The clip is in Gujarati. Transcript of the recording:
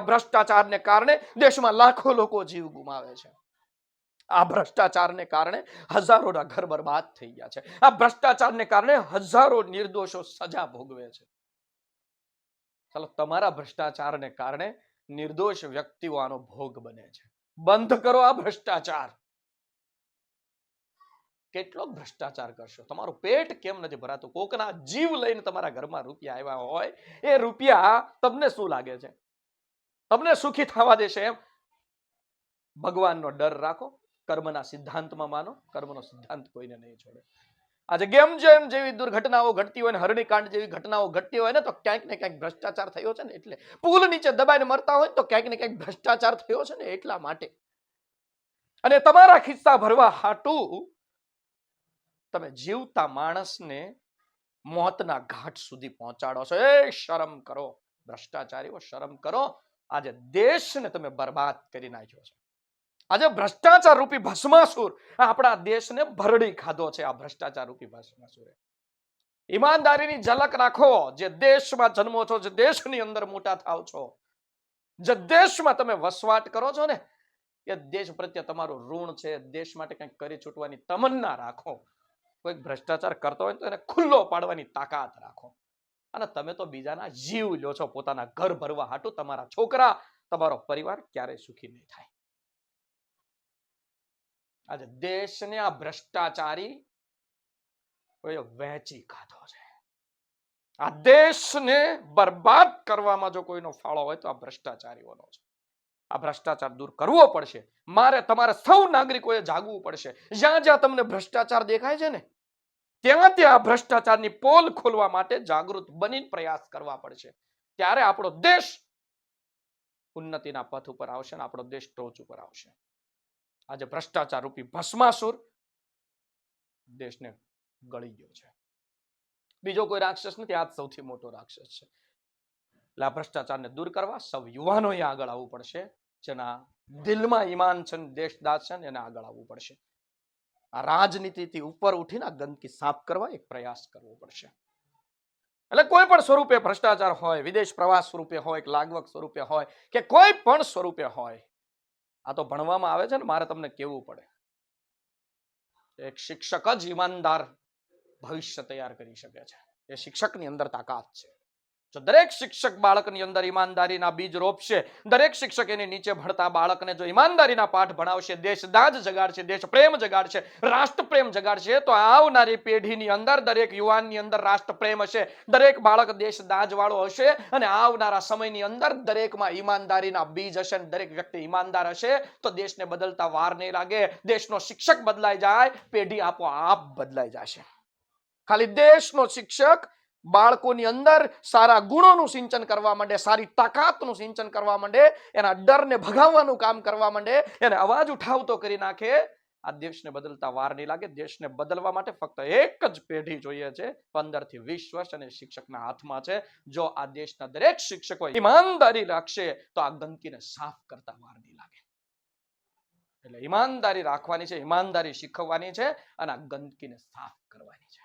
ભ્રષ્ટાચારને કારણે દેશમાં લાખો લોકો જીવ ગુમાવે છે. આ ભ્રષ્ટાચારને કારણે હજારોના ઘર બરબાદ થઈ ગયા છે. આ ભ્રષ્ટાચારને કારણે હજારો નિર્દોષો સજા ભોગવે છે. ચાલો, તમારા ભ્રષ્ટાચારને કારણે નિર્દોષ વ્યક્તિઓ આનો ભોગ બને છે. બંધ કરો આ ભ્રષ્ટાચાર. કેટલો ભ્રષ્ટાચાર કરશો? તમારું પેટ કેમ નથી ભરાતું? કોકના જીવ લઈને તમારા ઘરમાં રૂપિયા આવ્યા હોય, એ રૂપિયા તમને શું લાગે છે? તમને સુખી થવા દેશે એમ. ભગવાનનો ડર રાખો, કર્મના સિદ્ધાંતમાં માનો, કર્મનો સિદ્ધાંત કોઈને નહીં છોડે. આજે ગેમ જેમ જેવી દુર્ઘટનાઓ ઘટતી હોય ને, હરણીકાંડ જેવી ઘટનાઓ ઘટતી હોય ને, તો ક્યાંક ને ક્યાંક ભ્રષ્ટાચાર થયો છે ને, એટલે પુલ નીચે દબાઈને મરતા હોય તો ક્યાંક ને ક્યાંક ભ્રષ્ટાચાર થયો છે ને, એટલા માટે. અને તમારા ખિસ્સા ભરવા હાટું તમે જીવતા માણસને મોતના ઘાટ સુધી પહોંચાડો છો. એ શરમ કરો. ભ્રષ્ટાચારીઓ, શરમ કરો. આજે દેશને તમે બરબાદ કરી નાખ્યો છે. આજે ભ્રષ્ટાચાર રૂપી ભસ્માસુર આપણા દેશને ભરડી ખાધો છે, આ ભ્રષ્ટાચાર રૂપી ભસ્માસુરે. ઈમાનદારીની ઝલક રાખો, જે દેશમાં જન્મો છો, જે દેશની અંદર મોટા થાવ છો. જે દેશમાં તમે વસવાટ કરો છો ને, એ દેશ પ્રત્યે તમારું ઋણ છે, દેશ માટે કંઈક કરી છૂટવાની તમન્ના રાખો. કોઈ ભ્રષ્ટાચાર કરતો હોય તો એને ખુલ્લો પાડવાની તાકાત રાખો. અને તમે તો બીજાના જીવ લો છો, પોતાના ઘર ભરવા હાટું તમારા છોકરા, તમારો પરિવાર ક્યારેય સુખી નહીં થાય. આજે દેશને આ ભ્રષ્ટાચારી વહેંચી ખાધો છે. આ દેશને બરબાદ કરવામાં જો કોઈનો ફાળો હોય તો આ ભ્રષ્ટાચારીઓનો છે. આ ભ્રષ્ટાચાર દૂર કરવો પડશે. મારે તમારે સૌ નાગરિકોએ જાગવું પડશે. જ્યાં જ્યાં તમને ભ્રષ્ટાચાર દેખાય છે ને ત્યાં ત્યાં ભ્રષ્ટાચારની પોલ ખોલવા માટે જાગૃત બની પ્રયાસ કરવા પડશે. ત્યારે આપણો દેશ ઉન્નતિના પથ ઉપર આવશે અને આપણો દેશ ટોચ ઉપર આવશે. આજે ભ્રષ્ટાચાર રૂપી ભસ્માસુર દેશને ગળી ગયો છે. બીજો કોઈ રાક્ષસ નથી, આ સૌથી મોટો રાક્ષસ છે. એટલે આ ભ્રષ્ટાચારને દૂર કરવા સૌ યુવાનોએ આગળ આવવું પડશે. જેના દિલમાં ઈમાન છે દેશદાસ છે એને આગળ આવવું પડશે. આ રાજનીતિથી ઉપર ઉઠીને આ ગંદકી સાફ કરવા એક પ્રયાસ કરવો પડશે. એટલે કોઈ પણ સ્વરૂપે ભ્રષ્ટાચાર હોય, વિદેશ પ્રવાસ સ્વરૂપે હોય લાગવક સ્વરૂપે હોય કે કોઈ પણ સ્વરૂપે હોય, આ તો ભણવામાં આવે છે ને, મારે તમને કેવું પડે. એક શિક્ષક જ ઈમાનદાર ભવિષ્ય તૈયાર કરી શકે છે. એ શિક્ષકની અંદર તાકાત છે. જો દરેક શિક્ષક બાળકની અંદર ઈમાનદારીના બીજ રોપશે, દરેક શિક્ષક એની નીચે ભણતા બાળકને જો ઈમાનદારીના પાઠ ભણાવશે દેશદાજ જગાડશે, દેશ પ્રેમ જગાડશે, રાષ્ટ્ર પ્રેમ જગાડશે, તો આવનારી પેઢીની અંદર દરેક યુવાનની અંદર રાષ્ટ્ર પ્રેમ હશે, દરેક બાળક દેશદાજ વાળો હશે અને આવનારા સમયની અંદર દરેકમાં ઈમાનદારીના બીજ હશે અને દરેક વ્યક્તિ ઈમાનદાર હશે, તો દેશને બદલતા વાર નહીં લાગે, દેશનો શિક્ષક બદલાઈ જાય, પેઢી આપોઆપ બદલાઈ જશે. ખાલી દેશનો શિક્ષક બાળકોની અંદર સારા ગુણોનું સિંચન કરવા માંડે, સારી તાકાતનું સિંચન કરવા માંડે, એના ડરને ભગાવવાનું કામ કરવા માંડે, એને અવાજ ઉઠાવતો કરી નાખે. આ દેશને બદલતા વાર નહીં લાગે. દેશને બદલવા માટે ફક્ત એક જ પેઢી જોઈએ છે. પંદરથી વીસ વર્ષ અને શિક્ષકના હાથમાં છે. જો આ દેશના દરેક શિક્ષકો ઈમાનદારી રાખશે, તો આ ગંદકીને સાફ કરતા વાર નહીં લાગે. એટલે ઈમાનદારી રાખવાની છે, ઈમાનદારી શીખવવાની છે અને આ ગંદકીને સાફ કરવાની છે.